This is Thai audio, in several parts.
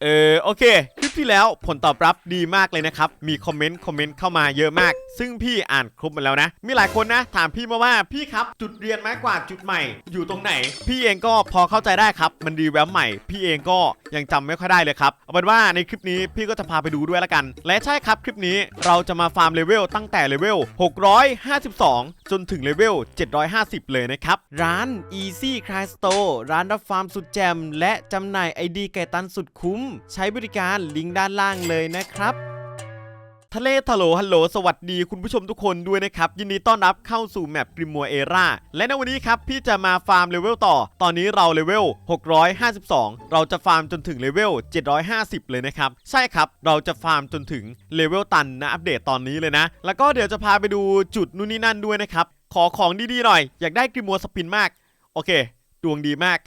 Uh, ออโอเค คลิปที่แล้วผลตอบรับดีมากเลยนะครับ มีคอมเมนต์คอมเมนต์เข้ามาเยอะมาก ซึ่งพี่อ่านครบหมดแล้วนะ มีหลายคนนะ ถามพี่มาว่าพี่ครับ จุดเรียนไม้กวาดจุดใหม่ อยู่ตรงไหน พี่เองก็พอเข้าใจได้ครับ มันรีแวมใหม่ พี่เองก็ยังจำไม่ค่อยได้เลยครับเอาเป็นว่าในคลิปนี้พี่ก็จะพาไปดูด้วยละกัน และใช่ครับคลิปนี้เราจะมาฟาร์มเลเวลตั้งแต่เลเวล652 จนถึงเลเวล750 เลยนะครับร้าน Easy Cry Store ร้านรับฟาร์มสุดแจมและจำหน่ายไอดีไก่ตันสุดคุ้ม ใช้บริการลิงก์ด้านล่างเลยนะครับทะเลทะโหลฮัลโหลสวัสดีคุณผู้ชมทุกคนด้วยนะครับ ยินดีต้อนรับเข้าสู่แมปกริมัวเอราและในวันนี้ครับ พี่จะมาฟาร์มเลเวลต่อ ตอนนี้เราเลเวล 652 เราจะฟาร์มจนถึงเลเวล 750 เลยนะครับ ใช่ครับ เราจะฟาร์มจนถึงเลเวลตันนะอัปเดตตอนนี้เลยนะ แล้วก็เดี๋ยวจะพาไปดูจุดนู่นนี่นั่นด้วยนะครับ ขอของดีๆหน่อย อยากได้กริมัวสปินมาก โอเค ดวงดีมาก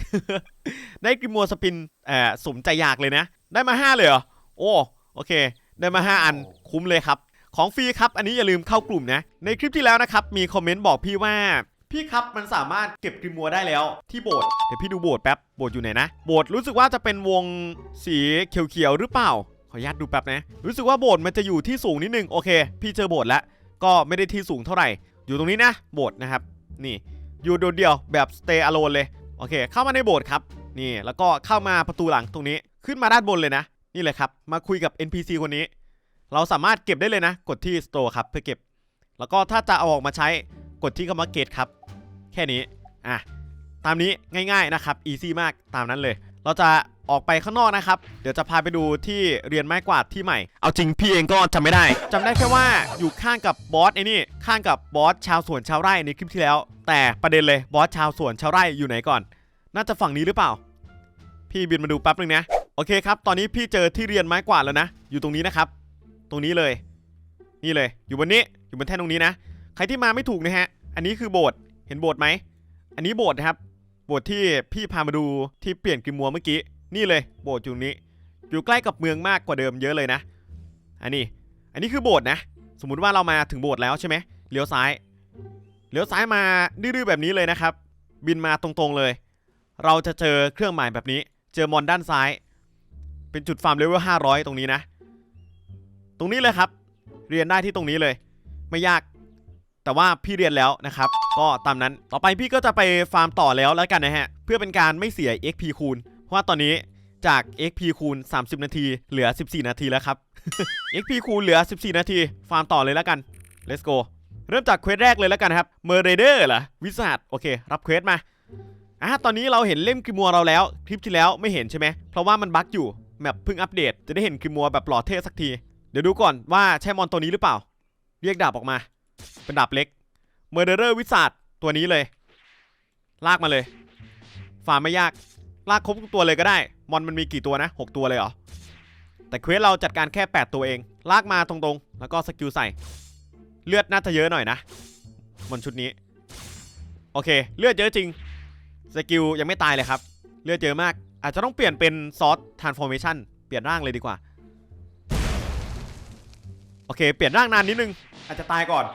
ได้กริมัวสปินเอ่อสมใจอยากเลยนะ ได้มา 5 เลยเหรอ โอ้โอเค ได้มา 5 อันคุ้มเลยครับ ของฟรีครับอันนี้อย่าลืมเข้ากลุ่มนะ ในคลิปที่แล้วนะครับ มีคอมเมนต์บอกพี่ว่า พี่ครับมันสามารถเก็บกริมัวได้แล้วที่โบสถ์เดี๋ยวพี่ดูโบสถ์แป๊บโบสถ์อยู่ไหนนะโบสถ์รู้สึกว่าจะเป็นวงสีเขียวๆหรือเปล่า ขออนุญาตดูแป๊บนะรู้สึกว่าโบสถ์มันจะอยู่ที่สูงนิดนึงโอเค พี่เจอโบสถ์แล้วก็ไม่ได้ที่สูงเท่าไหร่ อยู่ตรงนี้นะโบสถ์นะครับนี่อยู่โดดเดียวแบบ stay alone เลยโอเค เข้ามาในโบสถ์ครับนี่แล้วก็เข้ามาประตูหลังตรงนี้ ขึ้นมาด้านบนเลยนะ นี่เลยครับ มาคุยกับ NPC คนนี้ เราสามารถเก็บได้เลยนะ กดที่ store ครับเพื่อเก็บ แล้วก็ถ้าจะเอาออกมาใช้กดที่คำว่า get ครับ แค่นี้อะตามนี้ง่ายๆนะครับ easy มากตามนั้นเลย เราจะออกไปข้างนอกนะครับ เดี๋ยวจะพาไปดูที่เรียนไม้กวาดที่ใหม่ เอาจริงพี่เองก็จำไม่ได้ จำได้แค่ว่าอยู่ข้างกับบอสไอ้นี่ ข้างกับบอสชาวสวนชาวไร่ในคลิปที่แล้ว แต่ประเด็นเลยบอสชาวสวนชาวไร่อยู่ไหนก่อน น่าจะฝั่งนี้หรือเปล่า พี่บินมาดูแป๊บนึงนะโอเคครับ ตอนนี้พี่เจอที่เรียนไม้กวาดแล้วนะ อยู่ตรงนี้นะครับ ตรงนี้เลย นี่เลย อยู่บนนี้ อยู่บนแท่นตรงนี้นะ ใครที่มาไม่ถูกนะฮะ อันนี้คือโบสถ์เห็นโบสถ์ไหม อันนี้โบสถ์นะครับ โบสถ์ที่พี่พามาดูที่เปลี่ยนกิมัวเมื่อกี้ นี่เลย โบสถ์อยู่ตรงนี้ อยู่ใกล้กับเมืองมากกว่าเดิมเยอะเลยนะ อันนี้ อันนี้คือโบสถ์นะ สมมุติว่าเรามาถึงโบสถ์แล้วใช่ไหมเลี้ยวซ้าย เลี้ยวซ้ายมาดื้อๆแบบนี้เลยนะครับ บินมาตรงๆเลย เราจะเจอเครื่องหมายแบบนี้ เจอมอนด้านซ้าย เป็นจุดฟาร์มเลเวล500 ตรงนี้นะ ตรงนี้เลยครับ เรียนได้ที่ตรงนี้เลย ไม่ยาก แต่ว่าพี่เรียนแล้วนะครับ ก็ตามนั้น ต่อไปพี่ก็จะไปฟาร์มต่อแล้วแล้วกันนะฮะ เพื่อเป็นการไม่เสีย XP คูณ เพราะว่าตอนนี้จาก XP คูณ 30 นาที เหลือ 14 นาทีแล้วครับ XP คูณเหลือ 14 นาที ฟาร์มต่อเลยแล้วกัน let's go เริ่มจากเควสแรกเลยแล้วกันครับเมอร์เรเดอร์เหรอวิสัทโอเค รับเควสมาอะตอนนี้เราเห็นเล่มกิมัวเราแล้ว คลิปที่แล้วไม่เห็นใช่ไหมเพราะว่ามันบั๊กอยู่ แมปเพิ่งอัปเดต จะได้เห็นกริมัวแบบหล่อเท่สักที เดี๋ยวดูก่อนว่าใช่มอนตัวนี้หรือเปล่า เรียกดาบออกมา เป็นดาบเล็กเมอร์เดอร์วิสัทตัวนี้เลย ลากมาเลยฟาร์มไม่ยาก ลากครบทุกตัวเลยก็ได้ มอนมันมีกี่ตัวนะ 6 ตัวเลยเหรอ แต่เควสเราจัดการแค่ 8 ตัวเอง ลากมาตรงๆ แล้วก็สกิลใส่ เลือดน่าจะเยอะหน่อยนะ มอนชุดนี้ โอเค เลือดเยอะจริง สกิลยังไม่ตายเลยครับ เลือดเยอะมาก อาจจะต้องเปลี่ยนเป็นซอสทานส์ฟอร์เมชันเปลี่ยนร่างเลยดีกว่า โอเค เปลี่ยนร่างนานนิดนึง อาจจะตายก่อน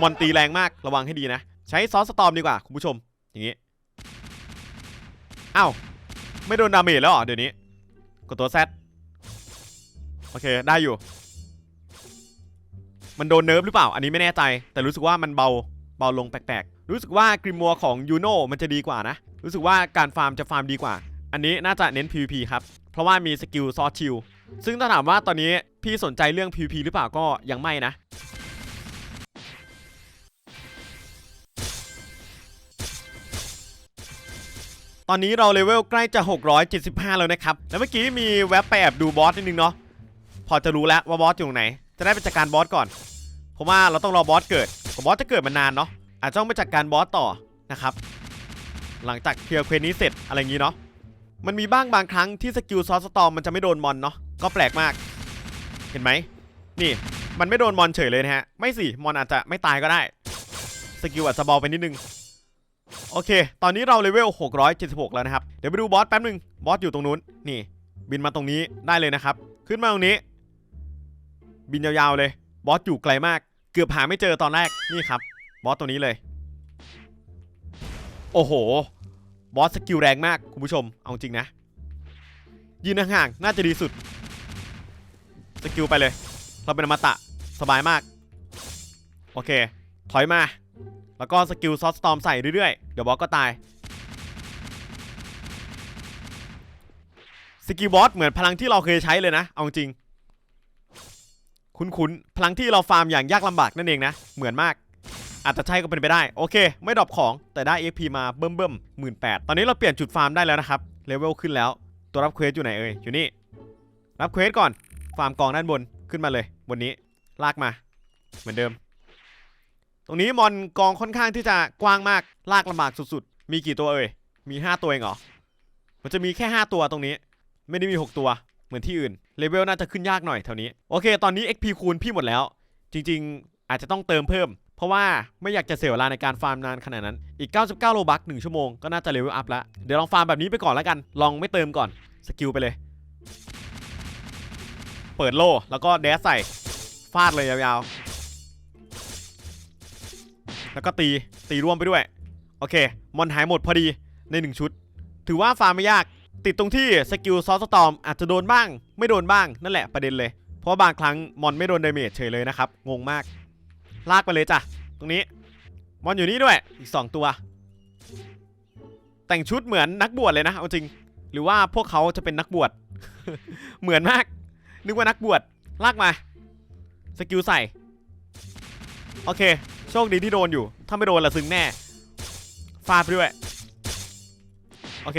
มอนตีแรงมากระวังให้ดีนะ ใช้ซอสสตอมดีกว่า คุณผู้ชม อย่างนี้อ้าวไม่โดนดาเมจแล้วเหรอเดี๋ยวนี้ กดตัวแซโอเค ได้อยู่ มันโดนเนิร์ฟหรือเปล่า อันนี้ไม่แน่ใจ แต่รู้สึกว่ามันเบา เบาลงแปลกๆ รู้สึกว่ากริมัวของยูโน่มันจะดีกว่านะ รู้สึกว่าการฟาร์มจะฟาร์มดีกว่า อันนี้น่าจะเน้น PVP ครับ เพราะว่ามีสกิลซอชิลซึ่งถ้าถามว่าตอนนี้พี่สนใจเรื่อง PVP หรือเปล่าก็ยังไม่นะตอนนี้เราเลเวลใกล้จะ 675 แล้วนะครับ แล้วเมื่อกี้มีแว็บไปแอบดูบอสนิดนึงเนาะ พอจะรู้แล้วว่าบอสอยู่ตรงไหน จะได้ไปจัดการบอสก่อน เพราะว่าเราต้องรอบอสเกิดกว่าบอสจะเกิดมันนานเนาะ อาจจะต้องไปจัดการบอสต่อนะครับ หลังจากเคลียร์เควสนี้เสร็จอะไรอย่างนี้เนาะมันมีบ้างบางครั้งที่สกิลซอสสตอมมันจะไม่โดนมอนเนาะก็แปลกมาก เห็นไหมนี่มันไม่โดนมอนเฉยเลยนะฮะ ไม่สิมอนอาจจะไม่ตายก็ได้สกิลอาจจะเบาไปนิดนึงโอเค ตอนนี้เราเลเวล 676 แล้วนะครับ เดี๋ยวไปดูบอสแป๊บนึง บอสอยู่ตรงนู้น นี่ บินมาตรงนี้ได้เลยนะครับ ขึ้นมาตรงนี้ บินยาวๆเลย บอสอยู่ไกลมาก เกือบหาไม่เจอตอนแรก นี่ครับ บอสตัวนี้เลย โอ้โห บอสสกิลแรงมากคุณผู้ชม เอาจริงนะ ยืนห่างๆน่าจะดีสุด สกิลไปเลย เราเป็นอมตะ สบายมาก โอเค ถอยมา แล้วก็สกิลซอสตอมใส่เรื่อยๆ เดี๋ยวบอสก็ตาย สกิลบอสเหมือนพลังที่เราเคยใช้เลยนะ เอาจริง คุ้นๆ พลังที่เราฟาร์มอย่างยากลำบากนั่นเองนะ เหมือนมาก อาจจะใช่ก็เป็นไปได้โอเค ไม่ดรอปของแต่ได้ XP มาเบิ่มเบิ่มหมื่นแปดตอนนี้เราเปลี่ยนจุดฟาร์มได้แล้วนะครับเลเวลขึ้นแล้ว ตัวรับเควสอยู่ไหนเอ่ยอยู่นี่ รับเควสก่อน ฟาร์มกองด้านบนขึ้นมาเลยบนนี้ลากมา เหมือนเดิม ตรงนี้มอนกองค่อนข้างที่จะกว้างมากลากลำบากสุดๆ มีกี่ตัวเอ่ยมี 5 ตัวเองเหรอมันจะมีแค่ 5 ตัวตรงนี้ ไม่ได้มี 6 ตัวเหมือนที่อื่นเลเวลน่าจะขึ้นยากหน่อยแถวนี้โอเค ตอนนี้ XP คูณพี่หมดแล้ว จริง ๆ อาจจะต้องเติมเพิ่มเพราะว่าไม่อยากจะเสียเวลาในการฟาร์มนานขนาดนั้น อีก 99 โลบัค1ชั่วโมงก็น่าจะเลเวลอัพแล้วเดี๋ยวลองฟาร์มแบบนี้ไปก่อนแล้วกัน ลองไม่เติมก่อน สกิลไปเลย เปิดโลแล้วก็แดสใส่ ฟาดเลยยาวๆ แล้วก็ตี ตีร่วมไปด้วย โอเค มอนหายหมดพอดีใน 1 ชุด ถือว่าฟาร์มไม่ยาก ติดตรงที่สกิลซอสสตอมอาจจะโดนบ้าง ไม่โดนบ้างนั่นแหละประเด็นเลย เพราะบางครั้งมอนไม่โดนเดเมจเฉยเลยนะครับ งงมาก ลากไปเลยจ้ะ ตรงนี้ มอนอยู่นี่ด้วย อีก 2 ตัว แต่งชุดเหมือนนักบวชเลยนะ เอาจริง หรือว่าพวกเขาจะเป็นนักบวช เหมือนมาก นึกว่านักบวช ลากมา สกิลใส่ โอเค โชคดีที่โดนอยู่ ถ้าไม่โดนละซึ้งแน่ ฟาดไปด้วย โอเค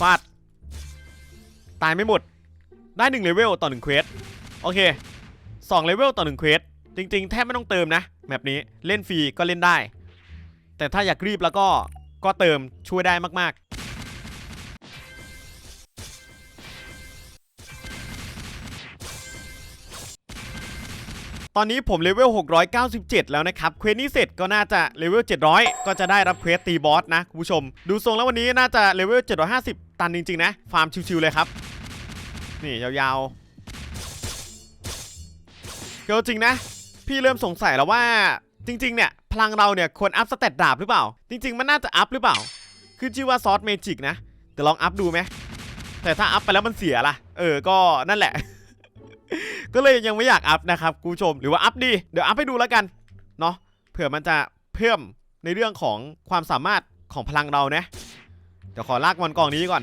ฟาด ตายไม่หมด ได้1เลเวลต่อ1เควส โอเค2เลเวลต่อ1เควส จริง ๆ แทบไม่ต้องเติมนะแบบนี้เล่นฟรีก็เล่นได้ แต่ถ้าอยากรีบแล้วก็ก็เติมช่วยได้มากๆตอนนี้ผมเลเวล 697 แล้วนะครับ เควสนี้เสร็จก็น่าจะเลเวล 700 ก็จะได้รับเควสตีบอสนะคุณผู้ชม ดูทรงแล้ววันนี้น่าจะเลเวล 750 ตันจริง ๆ นะ ฟาร์มชิวๆเลยครับ นี่ยาวๆเกิจริงนะ พี่เริ่มสงสัยแล้วว่าจริงๆเนี่ยพลังเราเนี่ยควรอัพสเตตดาบหรือเปล่า จริง ๆ มันน่าจะอัพหรือเปล่า คือชื่อว่าซอสเมจิกนะเดี๋ยวลองอัพดูไหมแต่ถ้าอัพไปแล้วมันเสียล่ะ เออก็นั่นแหละ ก็เลยยังไม่อยากอัพนะครับคุณผู้ชมหรือว่าอัพดีเดี๋ยวอัพให้ดูแล้วกันเนาะเผื่อมันจะเพิ่มในเรื่องของความสามารถของพลังเรานะเดี๋ยวขอลากมันกองนี้ก่อน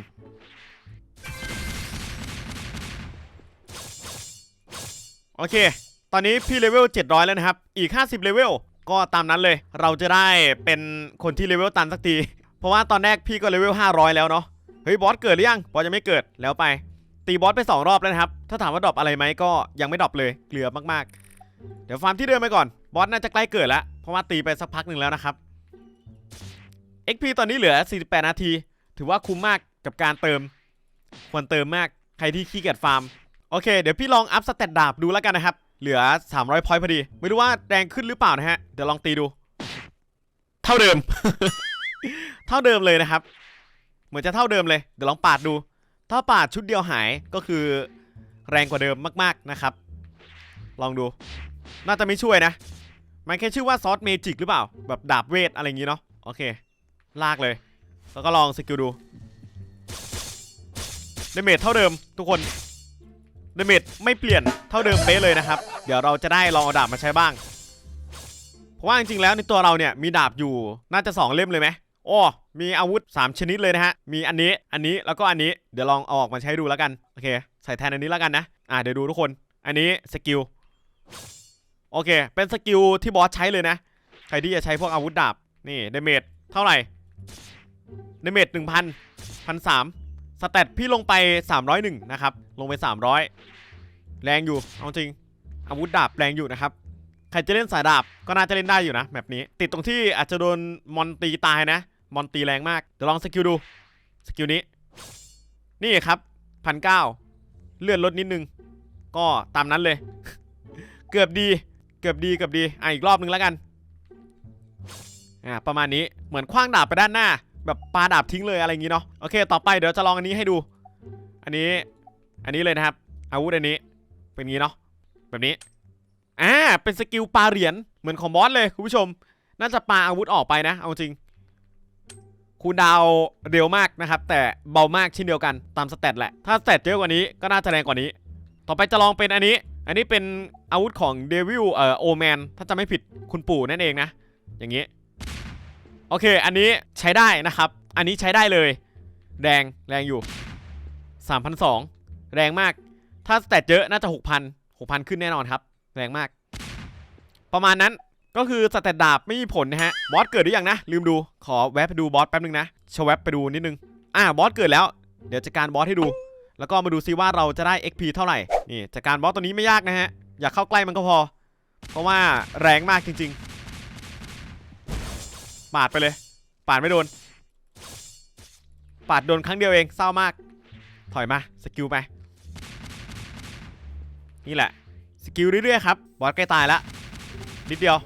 โอเค ตอนนี้พี่เลเวล700 แล้วนะครับ อีก 50 เลเวล ก็ตามนั้นเลย เราจะได้เป็นคนที่เลเวลตันสักที เพราะว่าตอนแรกพี่ก็เลเวล500 แล้วเนาะ เฮ้ยบอสเกิดหรือยัง บอสยังไม่เกิด แล้วไป ตีบอสไป 2 รอบแล้วนะครับ ถ้าถามว่าดรอปอะไรไหมก็ยังไม่ดรอปเลย เกลือมากๆ เดี๋ยวฟาร์มที่เดิมไปก่อน บอสน่าจะใกล้เกิดแล้ว เพราะว่าตีไปสักพักหนึ่งแล้วนะครับ XP ตอนนี้เหลือ 48 นาที ถือว่าคุ้มมากกับการเติม ควรเติมมาก ใครที่ขี้เกียจฟาร์ม โอเค เดี๋ยวพี่ลองอัพสเตตดาบดูแล้วกันนะครับ เหลือ 300พอยต์พอดี ไม่รู้ว่าแรงขึ้นหรือเปล่านะฮะ เดี๋ยวลองตีดู เท่าเดิม เท่าเดิมเลยนะครับ เหมือนจะเท่าเดิมเลย เดี๋ยวลองปาดดู ถ้าปาดชุดเดียวหายก็คือแรงกว่าเดิมมากๆนะครับ ลองดู น่าจะไม่ช่วยนะ มันแค่ชื่อว่าซอสเมจิกหรือเปล่า แบบดาบเวทอะไรอย่างงี้เนาะ โอเค ลากเลย แล้วก็ลองสกิลดูเดเมจเท่าเดิมทุกคนเดเมจไม่เปลี่ยนเท่าเดิมเป๊ะเลยนะครับ เดี๋ยวเราจะได้ลองเอาดาบมาใช้บ้าง เพราะว่าจริงๆแล้วในตัวเราเนี่ยมีดาบอยู่น่าจะ 2 เล่มเลยไหมโอ้ มีอาวุธ 3 ชนิดเลยนะฮะ มีอันนี้ อันนี้ แล้วก็อันนี้ เดี๋ยวลองเอาออกมาใช้ดูแล้วกัน โอเค ใส่แทนอันนี้แล้วกันนะ อ่าเดี๋ยวดูทุกคน อันนี้สกิล โอเค เป็นสกิลที่บอสใช้เลยนะ ใครที่จะใช้พวกอาวุธดาบ นี่เดเมจเท่าไหร่ เดเมจหนึ่งพันพันสามสเตตพี่ลงไป 301 นะครับ ลงไป 300 แรงอยู่ เอาจริง อาวุธดาบแรงอยู่นะครับ ใครจะเล่นสายดาบก็น่าจะเล่นได้อยู่นะแบบนี้ ติดตรงที่อาจจะโดนมอนตีตายนะ มอนตีแรงมาก เดี๋ยวลองสกิลดู สกิลนี้ นี่ครับพันเก้าเลื่อนลดนิดนึง ก็ตามนั้นเลย เกือบดี เกือบดีเกือบดี อะอีกรอบนึงแล้วกัน อ่าประมาณนี้ เหมือนคว้างดาบไปด้านหน้า แบบปาดาบทิ้งเลยอะไรอย่างงี้เนาะ โอเค ต่อไปเดี๋ยวจะลองอันนี้ให้ดู อันนี้ อันนี้เลยนะครับ อาวุธอันนี้ เป็นงี้เนาะ แบบนี้ อ่า เป็นสกิลปาเหรียญเหมือนของบอสเลยคุณผู้ชม น่าจะปาอาวุธออกไปนะ เอาจริง คูลดาวเร็วมากนะครับ แต่เบามากเช่นเดียวกันตามสเตตแหละ ถ้าสเตตเยอะกว่านี้ก็น่าจะแรงกว่านี้ ต่อไปจะลองเป็นอันนี้ อันนี้เป็นอาวุธของเดวิลเอ่อโอแมนถ้าจะไม่ผิดคุณปู่นั่นเองนะ อย่างนี้ โอเค อันนี้ใช้ได้นะครับ อันนี้ใช้ได้เลย แดงแรงอยู่3,200แรงมาก ถ้าสเตตเยอะน่าจะ6,000 6,000 ขึ้นแน่นอนครับ แรงมาก ประมาณนั้นก็คือสเตตดาบไม่มีผลนะฮะ บอสเกิดหรือยังนะ ลืมดูขอแวะไปดูบอสแป๊บนึงนะชะแวบไปดูนิดนึง อ่าบอสเกิดแล้ว เดี๋ยวจัดการบอสให้ดู แล้วก็มาดูซิว่าเราจะได้ XP เท่าไหร่นี่จัดการบอสตัวนี้ไม่ยากนะฮะ อย่าเข้าใกล้มันก็พอ เพราะว่าแรงมากจริง ๆ ปาดไปเลย ปาดไม่โดน ปาดโดนครั้งเดียวเองเศร้ามาก ถอยมาสกิลไป นี่แหละ สกิลเรื่อยๆครับ บอสใกล้ตายแล้วนิดเดียว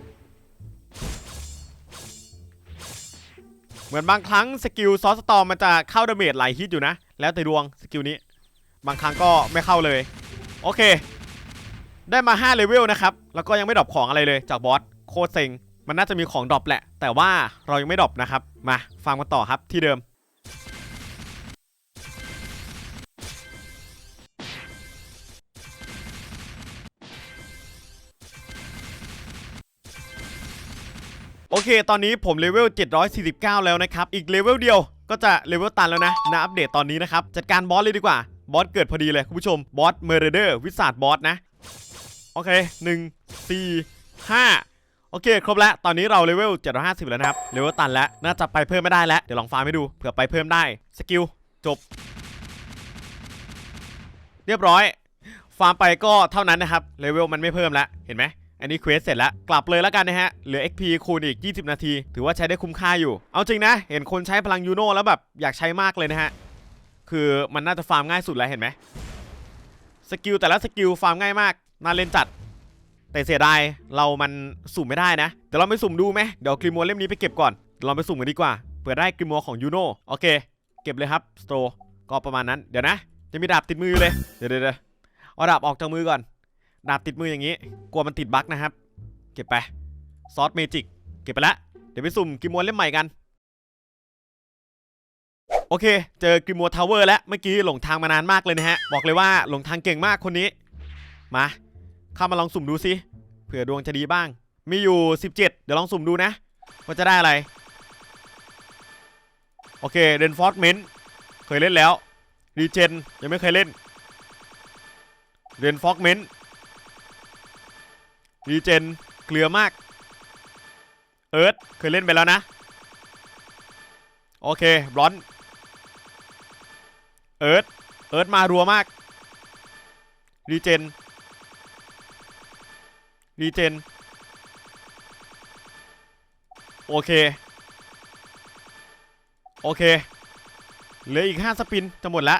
เหมือนบางครั้งสกิลซอสตอมมันจะเข้าดาเมจหลายฮิตอยู่นะ แล้วแต่ดวงสกิลนี้ บางครั้งก็ไม่เข้าเลย โอเค ได้มา5เลเวลนะครับ แล้วก็ยังไม่ดรอปของอะไรเลยจากบอสโคตรเซ็งมันน่าจะมีของดรอปแหละ แต่ว่าเรายังไม่ดรอปนะครับ มาฟังกันต่อครับที่เดิม โอเค ตอนนี้ผมเลเวล 749 แล้วนะครับ อีกเลเวลเดียวก็จะเลเวลตันแล้วนะณอัปเดตตอนนี้นะครับ จัดการบอสเลยดีกว่า บอสเกิดพอดีเลยคุณผู้ชม บอสเมอร์เดอร์วิสาดบอสนะ โอเค 1 4 5 โอเค ครบแล้ว ตอนนี้เราเลเวล 750 แล้วนะครับ เลเวลตันแล้ว น่าจะไปเพิ่มไม่ได้แล้ว เดี๋ยวลองฟาร์มให้ดู เผื่อไปเพิ่มได้ สกิล จบ เรียบร้อย ฟาร์มไปก็เท่านั้นนะครับ เลเวลมันไม่เพิ่มแล้ว เห็นไหม อันนี้เควสเสร็จแล้ว กลับเลยแล้วกันนะฮะ เหลือ XP คูณอีก 20 นาที ถือว่าใช้ได้คุ้มค่าอยู่ เอาจริงนะ เห็นคนใช้พลังยูโน่แล้วแบบอยากใช้มากเลยนะฮะ คือมันน่าจะฟาร์มง่ายสุดแล้วเห็นไหมสกิลแต่ละสกิลฟาร์มง่ายมาก น่าเล่นจัด แต่เสียดายเรามันสุ่มไม่ได้นะเดี๋ยวเราไปสุ่มดูไหมเดี๋ยวกริมัวเล่มนี้ไปเก็บก่อน เราไปสุ่มกันดีกว่า เผื่อได้กริมัวของยูโน่โอเค เก็บเลยครับสโตรก็ประมาณนั้น เดี๋ยวนะ จะมีดาบติดมือเลย เดี๋ยวเดี๋ยวเอาดาบออกจากมือก่อน ดาบติดมืออย่างนี้ กลัวมันติดบั๊กนะครับ เก็บไป ซอสเมจิก เก็บไปละ เดี๋ยวไปสุ่มกิมวนเล่มใหม่กัน โอเค เจอกิมวนทาวเวอร์แล้ว เมื่อกี้หลงทางมานานมากเลยนะฮะ บอกเลยว่าหลงทางเก่งมากคนนี้ มาเข้ามาลองสุ่มดูสิ เผื่อดวงจะดีบ้าง มีอยู่ 17 เดี๋ยวลองสุ่มดูนะ ว่าจะได้อะไร โอเคเรนฟอร์ m เมนเคยเล่นแล้วรีเจนยังไม่เคยเล่นเรนฟอร์ m เมน รีเจนเกลือมาก เอิร์ธเคยเล่นไปแล้วนะ โอเคบลอน เอิร์ธเอิร์ธมารัวมาก รีเจน รีเจน โอเค โอเค เหลืออีก 5 สปินจะหมดแล้ว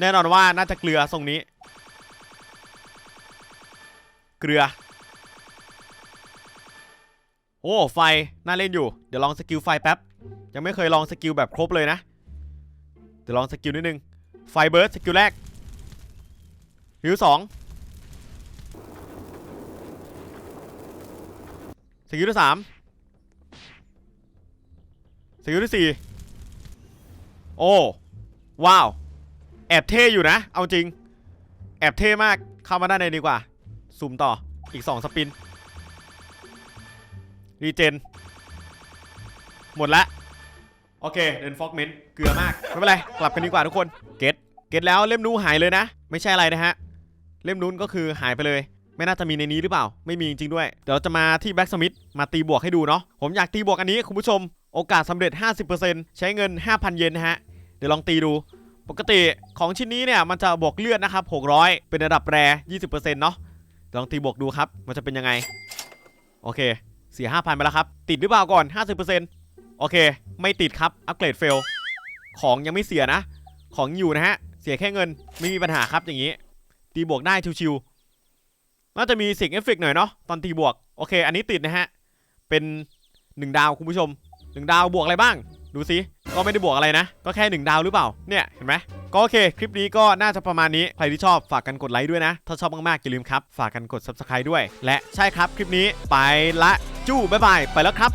แน่นอนว่าน่าจะเกลือทรงนี้ เกลือ โอ้ ไฟ น่าเล่นอยู่ เดี๋ยวลองสกิลไฟแป๊บ ยังไม่เคยลองสกิลแบบครบเลยนะ เดี๋ยวลองสกิลนิดนึง ไฟเบิร์ดสกิลแรกฮิวสองสกิลที่สามสกิลที่สี่โอ้ ว้าว แอบเท่อยู่นะ เอาจริง แอบเท่มาก เข้ามาด้านในดีกว่า ซูมต่ออีก 2 สปิน รีเจน หมดละ โอเค เดินฟอกเมนเกลือมาก ไม่เป็นไร กลับกันดีกว่าทุกคน เก็ตเก็ตแล้วเล่มนู้หายเลยนะ ไม่ใช่อะไรนะฮะ เล่มนู้นก็คือหายไปเลย ไม่น่าจะมีในนี้หรือเปล่า ไม่มีจริงๆด้วย เดี๋ยวเราจะมาที่แบ็กสมิธมาตีบวกให้ดูเนาะผมอยากตีบวกอันนี้คุณผู้ชม โอกาสสำเร็จ 50%ใช้เงิน 5,000 เยนนะฮะเดี๋ยวลองตีดูปกติของชิ้นนี้เนี่ยมันจะบวกเลือดนะครับ 600 เป็นระดับแร 20%เนาะเดี๋ยว ลองตีบวกดูครับมันจะเป็นยังไง โอเคเสีย5,000ไปแล้วครับ ติดหรือเปล่าก่อน 50%โอเค ไม่ติดครับ อัปเกรดเฟล ของยังไม่เสียนะ ของอยู่นะฮะ เสียแค่เงิน ไม่มีปัญหาครับอย่างนี้ ตีบวกได้ชิวๆน่าจะมีสียงเอฟเฟกต์หน่อยเนาะ ตอนตีบวก โอเค อันนี้ติดนะฮะ เป็น 1 ดาวคุณผู้ชม 1 ดาวบวกอะไรบ้าง ดูสิ ก็ไม่ได้บวกอะไรนะ ก็แค่ 1 ดาวหรือเปล่า เนี่ย เห็นไหม ก็โอเค คลิปนี้ก็น่าจะประมาณนี้ ใครที่ชอบฝากกันกดไลค์ด้วยนะ ถ้าชอบมากๆอย่าลืมครับ ฝากกันกด subscribe ด้วย และใช่ครับคลิปนี้ไปละจู้บ๊ายบายไปแล้วครับ